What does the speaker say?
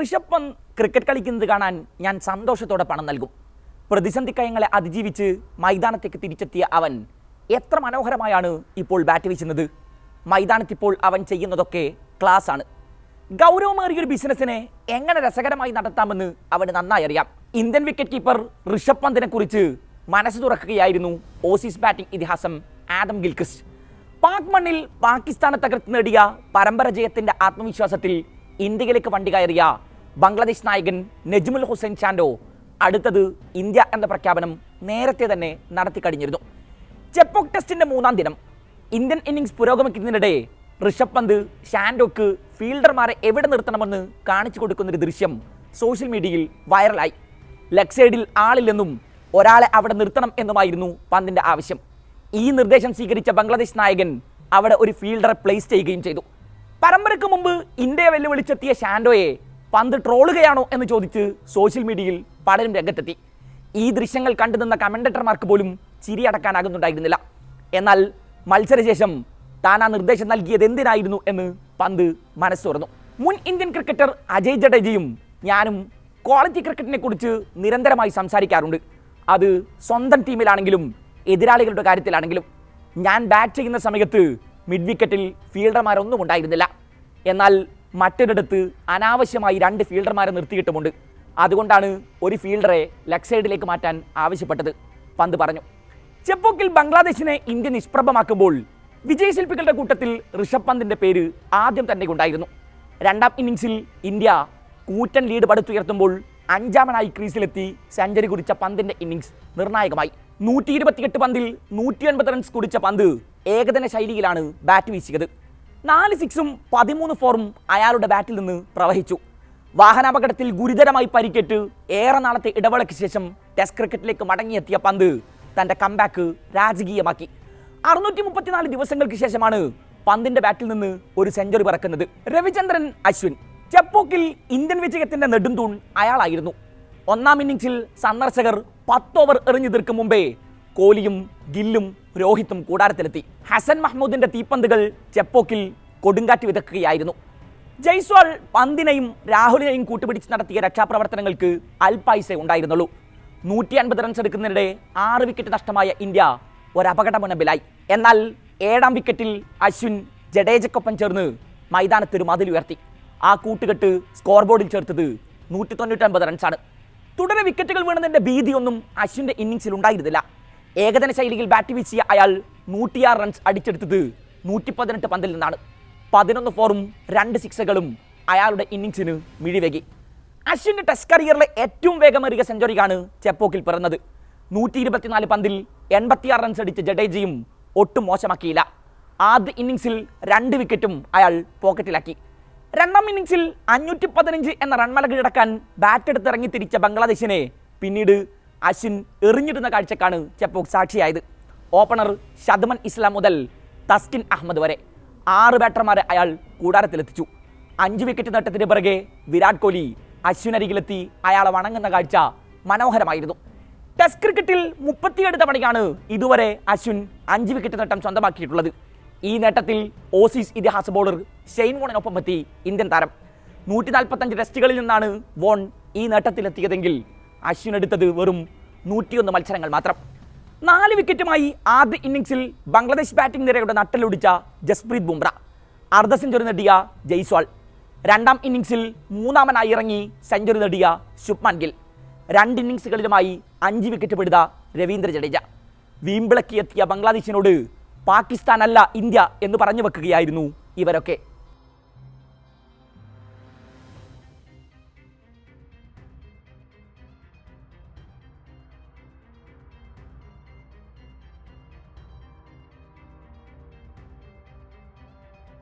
Rishabh Pant cricket കളിക്കുന്നത് കാണാൻ ഞാൻ സന്തോഷത്തോടെ പണം നൽകും. പ്രതിസന്ധി കയങ്ങളെ അതിജീവിച്ച് മൈതാനത്തേക്ക് തിരിച്ചെത്തിയ അവൻ എത്ര മനോഹരമായാണ് ഇപ്പോൾ ബാറ്റ് വീശുന്നത്. മൈതാനത്തിപ്പോൾ അവൻ ചെയ്യുന്നതൊക്കെ ക്ലാസ് ആണ്. ഗൗരവമേറിയൊരു ബിസിനസ്സിനെ എങ്ങനെ രസകരമായി നടത്താമെന്ന് അവന് നന്നായി അറിയാം. ഇന്ത്യൻ വിക്കറ്റ് കീപ്പർ ഋഷഭ് പന്തിനെ കുറിച്ച് മനസ്സ് തുറക്കുകയായിരുന്നു ഓസീസ് ബാറ്റിംഗ് ഇതിഹാസം ആദം ഗിൽക്രിസ്റ്റ്. പാക് മണ്ണിൽ പാകിസ്ഥാനെ തകർത്ത് നേടിയ പരമ്പര ജയത്തിന്റെ ആത്മവിശ്വാസത്തിൽ ഇന്ത്യയിലേക്ക് വണ്ടി കയറിയ ബംഗ്ലാദേശ് നായകൻ നജ്മുൽ ഹുസൈൻ ചാൻഡോ അടുത്തത് ഇന്ത്യ എന്ന പ്രഖ്യാപനം നേരത്തെ തന്നെ നടത്തി കഴിഞ്ഞിരുന്നു. ചെപ്പോക് ടെസ്റ്റിന്റെ മൂന്നാം ദിനം ഇന്ത്യൻ ഇന്നിംഗ്സ് പുരോഗമിക്കുന്നതിനിടെ ഋഷഭ് പന്ത് ഷാൻഡോക്ക് ഫീൽഡർമാരെ എവിടെ നിർത്തണമെന്ന് കാണിച്ചു കൊടുക്കുന്നൊരു ദൃശ്യം സോഷ്യൽ മീഡിയയിൽ വൈറലായി. ലെഗ് സൈഡിൽ ആളില്ലെന്നും ഒരാളെ അവിടെ നിർത്തണം എന്നുമായിരുന്നു പന്തിന്റെ ആവശ്യം. ഈ നിർദ്ദേശം സ്വീകരിച്ച ബംഗ്ലാദേശ് നായകൻ അവിടെ ഒരു ഫീൽഡറെ പ്ലേസ് ചെയ്യുകയും ചെയ്തു. പരമ്പരയ്ക്ക് മുമ്പ് ഇന്ത്യയെ വെല്ലുവിളിച്ചെത്തിയ ഷാൻഡോയെ പന്ത് ട്രോളുകയാണോ എന്ന് ചോദിച്ച് സോഷ്യൽ മീഡിയയിൽ പലരും രംഗത്തെത്തി. ഈ ദൃശ്യങ്ങൾ കണ്ടു നിന്ന കമന്റേറ്റർമാർക്ക് പോലും ചിരി അടക്കാനാകുന്നുണ്ടായിരുന്നില്ല. എന്നാൽ മത്സരശേഷം താൻ ആ നിർദ്ദേശം നൽകിയത് എന്തിനായിരുന്നു എന്ന് പന്ത് മനസ്സ് തുറന്നു. മുൻ ഇന്ത്യൻ ക്രിക്കറ്റർ അജയ് ജഡേജയും ഞാനും ക്വാളിറ്റി ക്രിക്കറ്റിനെ കുറിച്ച് നിരന്തരമായി സംസാരിക്കാറുണ്ട്. അത് സ്വന്തം ടീമിലാണെങ്കിലും എതിരാളികളുടെ കാര്യത്തിലാണെങ്കിലും. ഞാൻ ബാറ്റ് ചെയ്യുന്ന സമയത്ത് മിഡ് വിക്കറ്റിൽ ഫീൽഡർമാരൊന്നും ഉണ്ടായിരുന്നില്ല. എന്നാൽ മറ്റൊരിടത്ത് അനാവശ്യമായി രണ്ട് ഫീൽഡർമാരെ നിർത്തിയിട്ടുമുണ്ട്. അതുകൊണ്ടാണ് ഒരു ഫീൽഡറെ ലെഗ് സൈഡിലേക്ക് മാറ്റാൻ ആവശ്യപ്പെട്ടത് പന്ത് പറഞ്ഞു. ചെപ്പോക്കിൽ ബംഗ്ലാദേശിനെ ഇന്ത്യ നിഷ്പ്രഭമാക്കുമ്പോൾ വിജയശില്പികളുടെ കൂട്ടത്തിൽ ഋഷഭ് പന്തിന്റെ പേര് ആദ്യം തന്നെ ഉണ്ടായിരുന്നു. രണ്ടാം ഇന്നിംഗ്സിൽ ഇന്ത്യ കൂറ്റൻ ലീഡ് പടുത്തുയർത്തുമ്പോൾ അഞ്ചാമനായി ക്രീസിലെത്തി സെഞ്ചുറി കുറിച്ച പന്തിന്റെ ഇന്നിംഗ്സ് നിർണായകമായി. നൂറ്റി ഇരുപത്തിയെട്ട് പന്തിൽ നൂറ്റി അൻപത് റൺസ് കുടിച്ച പന്ത് ഏകദിന ശൈലിയിലാണ് ബാറ്റ് വീശിയത്. നാല് സിക്സും പതിമൂന്ന് ഫോറും അയാളുടെ ബാറ്റിൽ നിന്ന് പ്രവഹിച്ചു. വാഹനാപകടത്തിൽ ഗുരുതരമായി പരിക്കേറ്റ് ഏറെ നാളത്തെ ഇടവേളയ്ക്ക് ശേഷം ടെസ്റ്റ് ക്രിക്കറ്റിലേക്ക് മടങ്ങിയെത്തിയ പന്ത് തന്റെ കംബാക്ക് രാജകീയമാക്കി. അറുന്നൂറ്റി മുപ്പത്തിനാല് ദിവസങ്ങൾക്ക് ശേഷമാണ് പന്തിന്റെ ബാറ്റിൽ നിന്ന് ഒരു സെഞ്ചുറി പറക്കുന്നത്. രവിചന്ദ്രൻ അശ്വിൻ. ചെപ്പോക്കിൽ ഇന്ത്യൻ വിജയത്തിന്റെ നെടുന്തൂൺ അയാളായിരുന്നു. ഒന്നാം ഇന്നിംഗ്സിൽ സന്ദർശകർ പത്തോവർ എറിഞ്ഞു തീർക്കും മുമ്പേ കോഹ്ലിയും ഗില്ലും രോഹിത്തും കൂടാരത്തിലെത്തി. ഹസൻ മഹ്മൂദിന്റെ തീപ്പന്തുകൾ ചെപ്പോക്കിൽ കൊടുങ്കാറ്റ് വിതക്കുകയായിരുന്നു. ജയ്സ്വാൾ പന്തിനെയും രാഹുലിനെയും കൂട്ടുപിടിച്ച് നടത്തിയ രക്ഷാപ്രവർത്തനങ്ങൾക്ക് അൽപായുസേ ഉണ്ടായിരുന്നുള്ളൂ. നൂറ്റി അൻപത് റൺസ് എടുക്കുന്നതിനിടെ ആറ് വിക്കറ്റ് നഷ്ടമായ ഇന്ത്യ ഒരപകട മുനമ്പിലായി എന്നാൽ ഏഴാം വിക്കറ്റിൽ അശ്വിൻ ജഡേജക്കൊപ്പം ചേർന്ന് മതിൽ ഉയർത്തി. ആ കൂട്ടുകെട്ട് സ്കോർ ബോർഡിൽ ചേർത്തത് നൂറ്റി തൊണ്ണൂറ്റൊൻപത് റൺസാണ് തുടരെ വിക്കറ്റുകൾ വീണതിന്റെ ഭീതിയൊന്നും അശ്വിന്റെ ഇന്നിങ്സിൽ ഉണ്ടായിരുന്നില്ല. ഏകദിന ശൈലിയിൽ ബാറ്റ് വീശിയ അയാൾ നൂറ്റിയാറ് റൺസ് അടിച്ചെടുത്തത് നൂറ്റി പതിനെട്ട് പന്തിൽ നിന്നാണ്. പതിനൊന്ന് ഫോറും രണ്ട് സിക്സുകളും അയാളുടെ ഇന്നിങ്സിന് മിഴിവേകി. അശ്വിന്റെ ടെസ്റ്റ് കരിയറിലെ ഏറ്റവും വേഗമേറിയ സെഞ്ചുറിയാണ് ചെപ്പോക്കിൽ പിറന്നത്. നൂറ്റി ഇരുപത്തിനാല് പന്തിൽ എൺപത്തിയാറ് റൺസ് അടിച്ച ജഡേജയും ഒട്ടും മോശമാക്കിയില്ല. ആദ്യ ഇന്നിങ്സിൽ രണ്ട് വിക്കറ്റും അയാൾ പോക്കറ്റിലാക്കി രണ്ടാം ഇന്നിങ്സിൽ അഞ്ഞൂറ്റി പതിനഞ്ച് എന്ന റൺമല കീഴടക്കാൻ ബാറ്റ് എടുത്തിറങ്ങി തിരിച്ച ബംഗ്ലാദേശിനെ പിന്നീട് അശ്വിൻ എറിഞ്ഞിടുന്ന കാഴ്ചക്കാണ് ചെപ്പോക്ക് സാക്ഷിയായത്. ഓപ്പണർ ഷദ്മൻ ഇസ്ലാം മുതൽ തസ്കിൻ അഹമ്മദ് വരെ. ആറ് ബാറ്റർമാരെ അയാൾ കൂടാരത്തിലെത്തിച്ചു. അഞ്ച് വിക്കറ്റ് നേട്ടത്തിന് പിറകെ വിരാട് കോഹ്ലി അശ്വിനരികിലെത്തി അയാളെ വണങ്ങുന്ന കാഴ്ച മനോഹരമായിരുന്നു. ടെസ്റ്റ് ക്രിക്കറ്റിൽ മുപ്പത്തിയേഴ് തവണയാണ് ഇതുവരെ അശ്വിൻ അഞ്ച് വിക്കറ്റ് നേട്ടം സ്വന്തമാക്കിയിട്ടുള്ളത്. ഈ നേട്ടത്തിൽ ഓസീസ് ഇതിഹാസ ബോളർ ഷെയ്ൻ വോണിനൊപ്പം എത്തി ഇന്ത്യൻ താരം. നൂറ്റി നാൽപ്പത്തഞ്ച് ടെസ്റ്റുകളിൽ നിന്നാണ് വോൺ ഈ നേട്ടത്തിലെത്തിയതെങ്കിൽ അശ്വിൻ എടുത്തത് വെറും നൂറ്റിയൊന്ന് മത്സരങ്ങൾ മാത്രം. നാല് വിക്കറ്റുമായി ആദ്യ ഇന്നിംഗ്സിൽ ബംഗ്ലാദേശ് ബാറ്റിംഗ് നിരയുടെ നട്ടലൊടിച്ച ജസ്പ്രീത് ബുംറ. അർദ്ധ സെഞ്ചുറി നേടിയ ജയ്സ്വാൾ. രണ്ടാം ഇന്നിംഗ്സിൽ മൂന്നാമനായി ഇറങ്ങി സെഞ്ചുറി നേടിയ ശുഭ്മാൻ ഗിൽ. രണ്ട് ഇന്നിംഗ്സുകളിലുമായി അഞ്ച് വിക്കറ്റ് പെടുത രവീന്ദ്ര ജഡേജ. വീമ്പിളക്കിയെത്തിയ ബംഗ്ലാദേശിനോട് പാകിസ്ഥാനല്ല ഇന്ത്യ എന്ന് പറഞ്ഞു വെക്കുകയായിരുന്നു ഇവരൊക്കെ.